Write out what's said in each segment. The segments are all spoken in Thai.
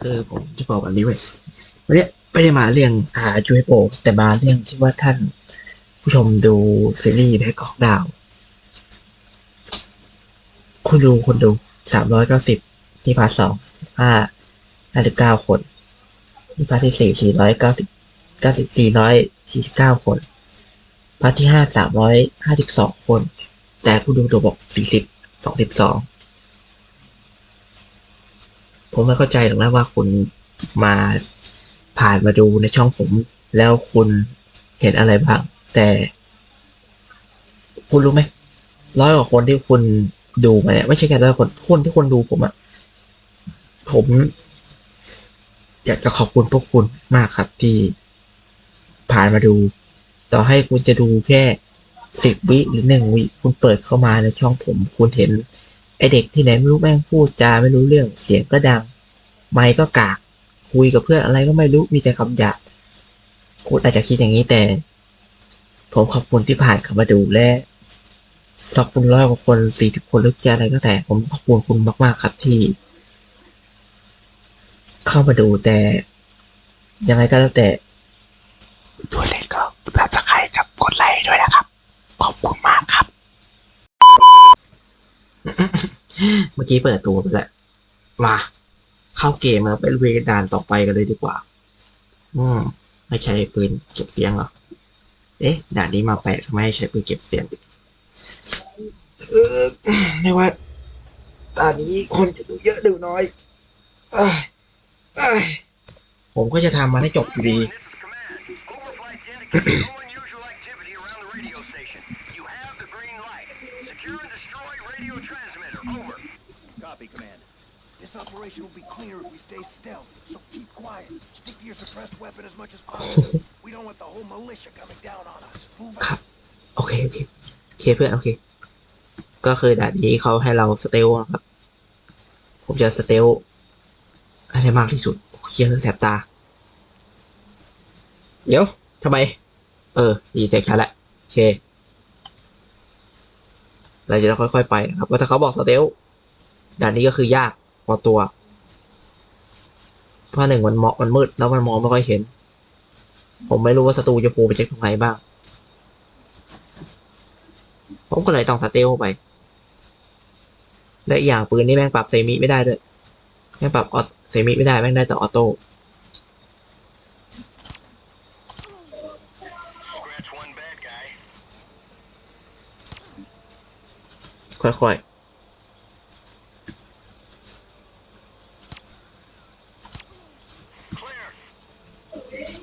คือผมจะบอกแบบนี้เว้ยวันนี้ไม่ได้มาเรื่องหาจูให้โปแต่มาเรื่องที่ว่าท่านผู้ชมดูซีรีส์แพ็กกอกดาว คุณดูคนดูสามร้อยเก้าสิบนี่พาร์ทสองห้าห้าสิบเก้าคนนี่พาร์ทที่สี่สี่ร้อยเก้าสิบเก้าสิบสี่ร้อยสี่สิบเก้าคน พาร์ทที่ห้าสามร้อยห้าสิบสองคน แต่คุณดูตัวบอกสี่สิบสองสิบสอง ผมไม่เข้าใจหรอกนะว่าคุณมาผ่านมาดูในช่องผม แล้วคุณเห็นอะไรบ้าง แต่คุณรู้ไหมร้อยกว่าคนที่คุณดูมาเนี่ยไม่ใช่แค่ร้อยคนคนที่คนดูผมอะผม อยากจะขอบคุณพวกคุณมากครับที่ผ่านมาดู ต่อให้คุณจะดูแค่สิบวิหรือหนึ่งวิคุณเปิดเข้ามาในช่องผม คุณเห็น ไอเด็กที่ไหนไม่รู้แม่งพูดจาไม่รู้เรื่องเสียงก็ดัง ไมค์ก็กากคุยกับเพื่อนอะไรก็ไม่รู้มีแต่คำหยาบคุณอาจจะคิดอย่างนี้แต่ ผมขอบคุณที่ผ่านเข้ามาดูและสักคุณร้อยกว่าคนสี่สิบคนหรือจะอะไรก็แต่ ผมขอบคุณคุณมากๆครับที่ เข้ามาดูแต่ ยังไงก็แล้วแต่ดูเสร็จก็สับสไครต์กับกดไลค์ด้วยนะครับ ขอบคุณมากครับ เมื่อกี้เปิดตัวไปแล้วมา เข้าเกมแล้วไปลุยกันด่านต่อไปกันเลยดีกว่า อืม ไม่ใช่ปืนเก็บเสียงเหรอ เอ๊ะ ด่านนี้มาแปลกทำไมให้ใช้ปืนเก็บเสียงเออไม่ว่าด่านนี้คนจะดูเยอะดูน้อยเอ้ยเอ้ยผมก็จะทำมันให้จบอยู่ดี This is command. Overflight indicates no unusual activity around the radio station. You have the green light. Secure and destroy radio transmitter. Over. Copy, Command. This operation will be cleaner if we stay still, so keep quiet. Stick to your suppressed weapon as much as possible. we don't want the whole militia coming down on us. Move ครับ out. โอเค โอเค โอเคเพื่อน โอเค ก็คือด่านนี้เขาให้เราสเตลนะครับ ผมจะสเตลให้ได้มากที่สุดเคียร์แสบตา เดี๋ยวทำไม เออ ดีใจแค่ละโอเค เราจะค่อยๆไปนะครับว่าถ้าเขาบอกสเตลด่านนี้ก็คือยาก พอตัวเพราะหนึ่งมันเหมาะมันมืดแล้วมันมองไม่ค่อยเห็น ผมไม่รู้ว่าศัตรูจะปูไปเช็คตรงไหนบ้าง ผมก็เลยต้องสเตลไป และอย่างปืนนี่แม่งปรับเซมิไม่ได้ด้วย แม่งปรับออโตเซมิไม่ได้แม่งได้แต่ออโต้ค่อยๆ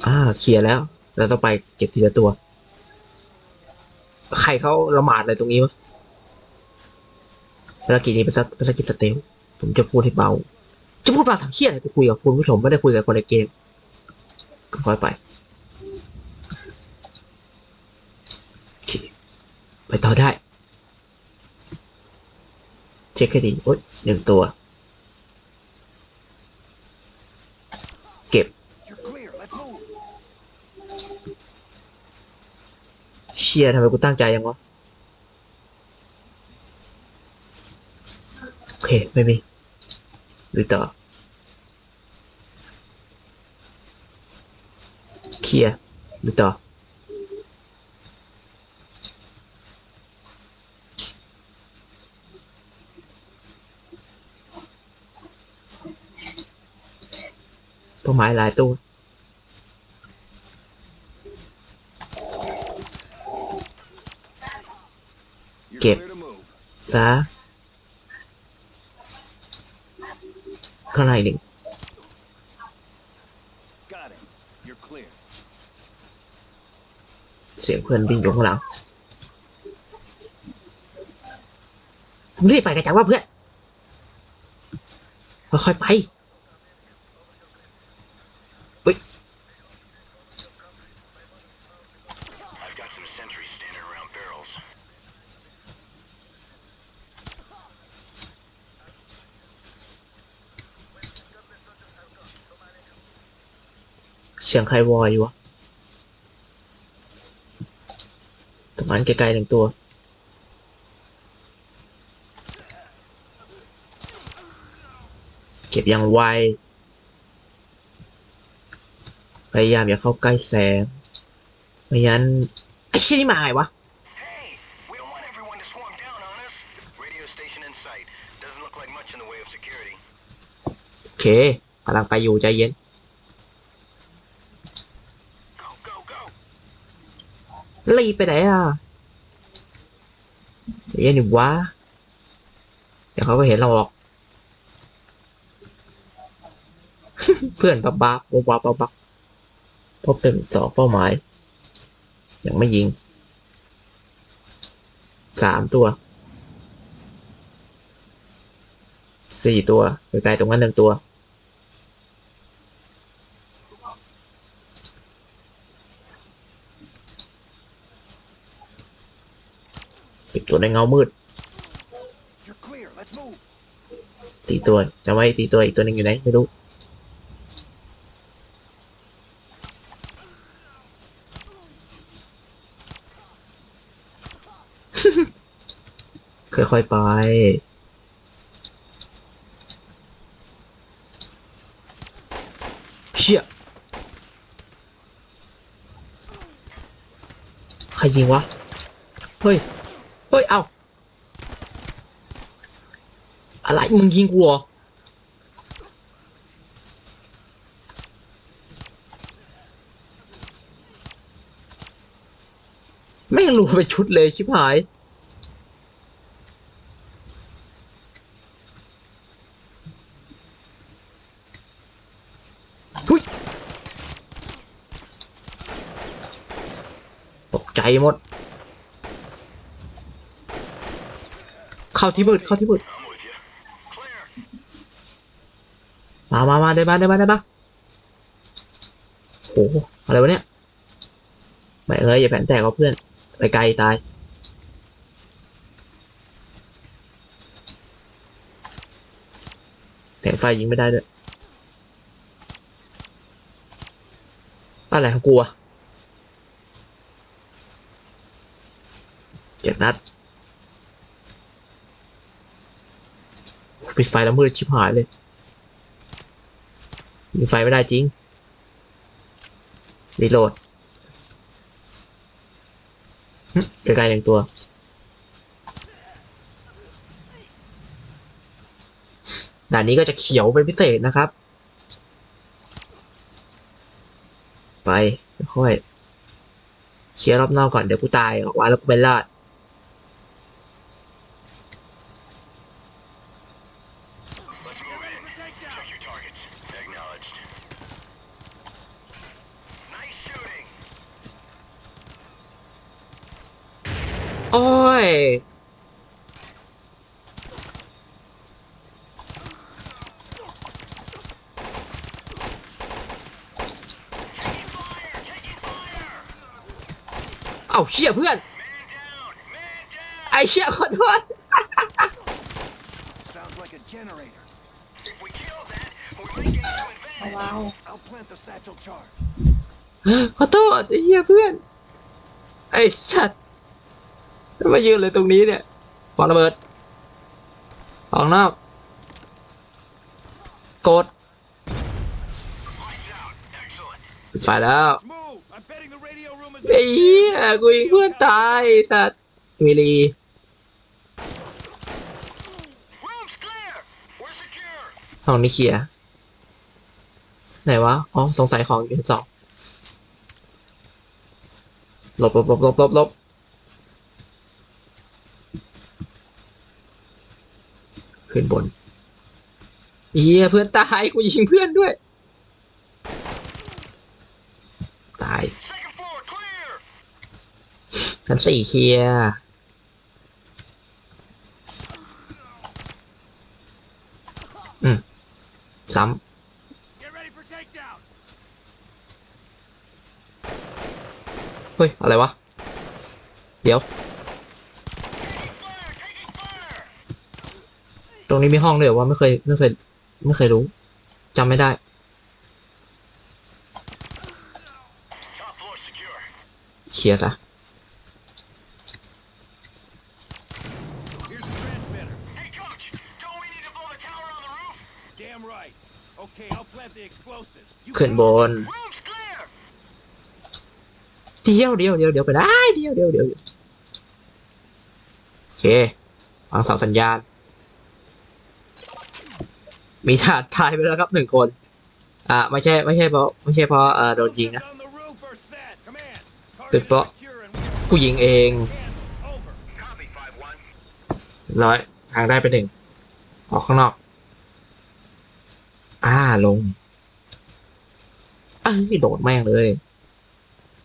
อ่าเคลียร์แล้ว เราต้องไปเก็บทีละตัว ใครเขาละหมาดอะไรตรงนี้วะภารกิจนี้เป็นภารกิจสเตลผมจะพูดให้เบา จะพูดภาษาเคียอะไรกูคุยกับคุณผู้ชมไม่ได้คุยกับคนในเกมก็ค่อยไปไปต่อได้ เช็คให้ดีโอ๊ยหนึ่งตัว เก็บ You're clear. Let's move. เชียร์ทำไมกูตั้งใจยังวะ โอเค ไม่มีดูต่อเคลียร์ดูต่อเป้าหมายหลายตัว You're Get. clear to move. ซะข้างในหนึ่งเสียงเพื่อนวิ่งอยู่ข้างหลังมึงรีบไปกันจังว่าเพื่อนค่อยๆไปเฮ้ย สียงใครวอยอยู่วะตรงนั้นไกลๆหนึ่งตัว เก็บอย่างไว พยายามอย่าเข้าใกล้แสงไม่งั้นไอ้เชี่ยนี่มาไงวะ Hey, we don't want everyone to swarm down on us. Radio station in sight. Doesn't look like much in the way of security. โอเคกำลังไปอยู่ใจเย็น รีบไปไหนอะใจเย็นดิวะเดี๋ยวเขาก็เห็นเราหรอก เพื่อนบับบับบับบับบับบับพบเต็มสองเป้าหมาย ยังไม่ยิง สามตัว สี่ตัวไกลๆตรงนั้นหนึ่งตัว เก็บตัวในเงามืด You're clear. Let's move. ตีตัวจำไว้ตีตัวอีกตัวหนึ่งอยู่ไหนไม่รู้ค่อยๆไปเชี่ยใครยิงวะ เฮ้ยเฮ้ย เอา อะไร มึงยิงกูเหรอแม่รู้เป็นชุดเลยชิบหาย ทุย ตกใจหมด เข้าที่มืดเข้าที่มืดมามามาได้มาได้มาได้มาโอ้โหอะไรวะเนี่ยไม่เลยอย่าแผนแตกเอาเพื่อน ไปไกลตายแต่ไฟยิงไม่ได้ด้วยอะไรของกูอะเจ็ดนัด ปิดไฟแล้วมืดชิบหายเลยยิงไฟไม่ได้จริงรีโหลดหึใกล้ๆหนึ่งตัว ด่านนี้ก็จะเขียวเป็นพิเศษนะครับ ไปค่อยเคลียร์รอบนอกก่อนเดี๋ยวกูตายออกมาแล้วกูเป็นลาด โอ้ย Taking fire. Taking fire. เอ้าเชี่ยเพื่อน Man down. Man down. ไอเชี่ยขอโทษ Sounds like a generator. If we kill that, we might gain some advantage. ว้าว I'll plant the satchel charge. ขอโทษไอ้เหี้ยเพื่อน ไอ้สัตว์ มายืนเลยตรงนี้เนี่ยปอระเบิด ออกนอก กดปิดไฟแล้วไอ้เหี้ยกูยิงเพื่อนตายสัตว์วีรีห้องนี้เคลียร์ไหนวะ อ๋อ สงสัยของอยู่ชั้นสองหลบหลบหลบหลบหลบหลบ ขึ้นบนเฮียเพื่อนตายกูยิงเพื่อนด้วย ตายชั้นสี่เคลียร์อืมซ้ำเฮ้ย อะไรวะ เดี๋ยว รงนี้มีห้องด้วยเหรอว่าไม่เคยไม่เคยไม่เคยรู้จำไม่ได้ Top floor secure. เคลียร์ซะ Here's the transmitter. Hey, coach. Don't we need to blow the tower on the roof? Damn right. Okay, I'll plant the explosives. You ขึ้นบน Room's clear. เดียวเดียวเดียวเดียวไปได้เดียวเดียวเดียวเดียวโอเค วางเสาสัญญาณ มีถาดทายไปแล้วครับหนึ่งคน อ่าไม่ใช่ไม่ใช่เพราะไม่ใช่เพราะเอ่อโดนยิงนะเป็นเพราะผู้หญิงเองร้อยทางได้ไปหนึ่งออกข้างนอก อ่าลงอ้าโดดแม่งเลย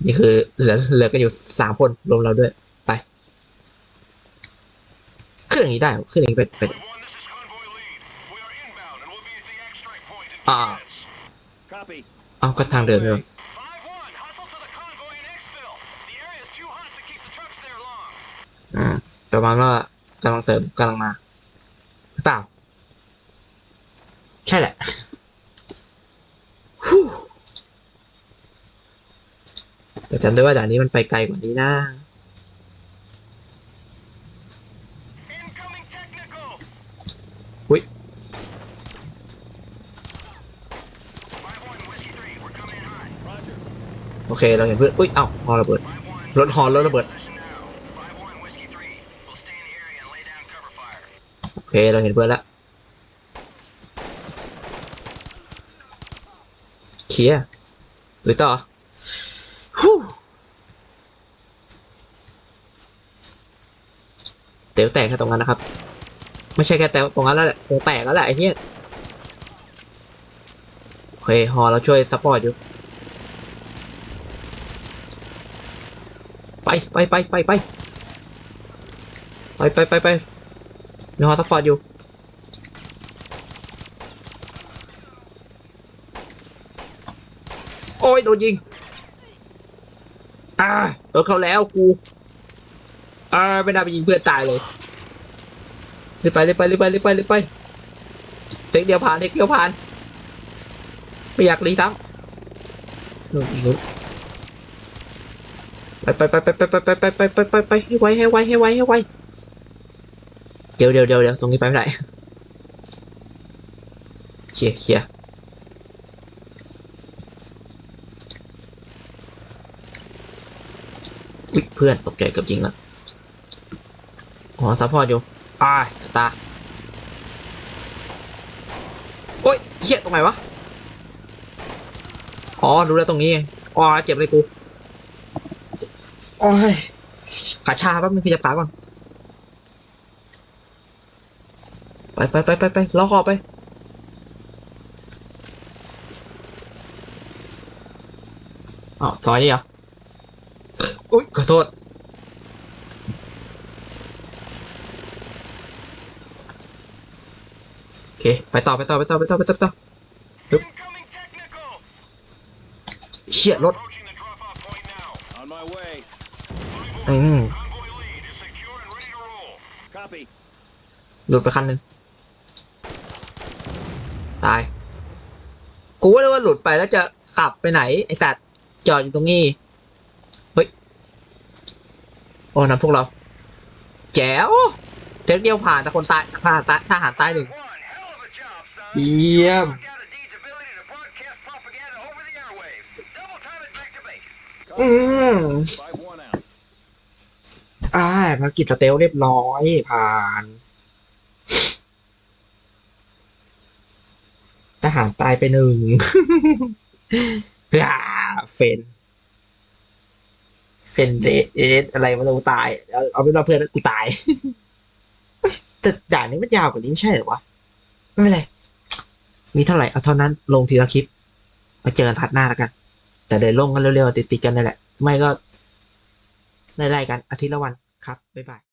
นี่คือเหลือเหลือกันอยู่สามคนรวมเราด้วย ไป ขึ้นอย่างนี้ได้ขึ้นอย่างนี้เป็นเป็น อ่า minutes. Copy. เอาก็ทางเดินเลย 5-1, hustle to the convoy in exfil. The area is too hot to keep the trucks there long. อืมประมาณว่ากำลังเสริมกำลังมาหรือเปล่าใช่แหละฮู้แต่จำได้ว่าด่านนี้มันไปไกลกว่านี้นะ โอเคเราเห็นเพื่อนอุ้ยเอ้าฮอระเบิดรถฮอรถระเบิดโอเคเราเห็นเพื่อนแล้วเคลียร์หรือต่อฮู้เต๋วแตกแค่ตรงนั้นนะครับ ไม่ใช่แค่แต๋วตรงนั้นแล้วแหละคงแตกแล้วแหละไอ้เหี้ยโอเคฮอเราช่วยซัพพอร์ตอยู่ ไปไปไปไปไปไปไปไปไปมีฮอซัพพอร์ตอยู่โอ้ยโดนยิงอ่าเออเขาแล้วกูอ่าไม่น่าไปยิงเพื่อนตายเลยรีบไปรีบไปรีบไปรีบไปรีบไปเทคเดียวผ่านเทคเดียวผ่านไม่อยากรีซ้ำ ไปไปไปไปไปไปไปไปไปไปไปให้ไวให้ไวให้ไวให้ไวเดี๋ยวเดี๋ยวเดี๋ยวเดี๋ยวตรงนี้ไปไม่ได้เคลียร์เคลียร์อุ๊ยเพื่อนตกใจกือบยิงล้วอ๋อซัพพอร์ตอยู่อ่ายตาโอ้ยเหี้ยตรงไหนวะ อ๋อ ดูแลตรงนี้อ๋อ เจ็บเลยกู โอ้ยขาชาแป๊บนึงพี่จะขาก่อน ไปไปไปไปไปล้อคอไป อ๋อซอยนี่เหรอ อุ๊ยขอโทษ โอเค ไปต่อไปต่อไปต่อไปต่อไปต่อไปต่อ Incoming technical. เชี่ยรถ roll. Copy. หลุดไปคันหนึ่งตาย กูว่าเลยว่าหลุดไปแล้วจะขับไปไหน ไอสัตว์จอดอยู่ตรงนี้ เฮ้ย โอ้นำพวกเรา แจ๋วเทคเดียวผ่านแต่คนตายทหารตายทหารตายหนึ่ง One hell of a job, son. เยี่ยม Knocked out a Deed's ability to broadcast propaganda over the airwaves. Double time it back to base. อืม Five one out. อ่าภารกิจสเตลเรียบร้อยผ่าน ทหารตายไปหนึ่งอ่าเฟน เฟนเดอสอะไรมาลงตาย เอาเอาเป็นว่าเพื่อนกูตาย แต่ด่านนี้มันยาวกว่านี้ไม่ใช่เหรอวะ ไม่เป็นไร มีเท่าไหร่เอาเท่านั้นลงทีละคลิป มาเจอกันทัดหน้าแล้วกัน แต่เดินลงกันเร็วๆติดๆกันนั่แหละ ไม่ก็ ไล่ๆกันอาทิตย์ละวันครับ บ๊ายบาย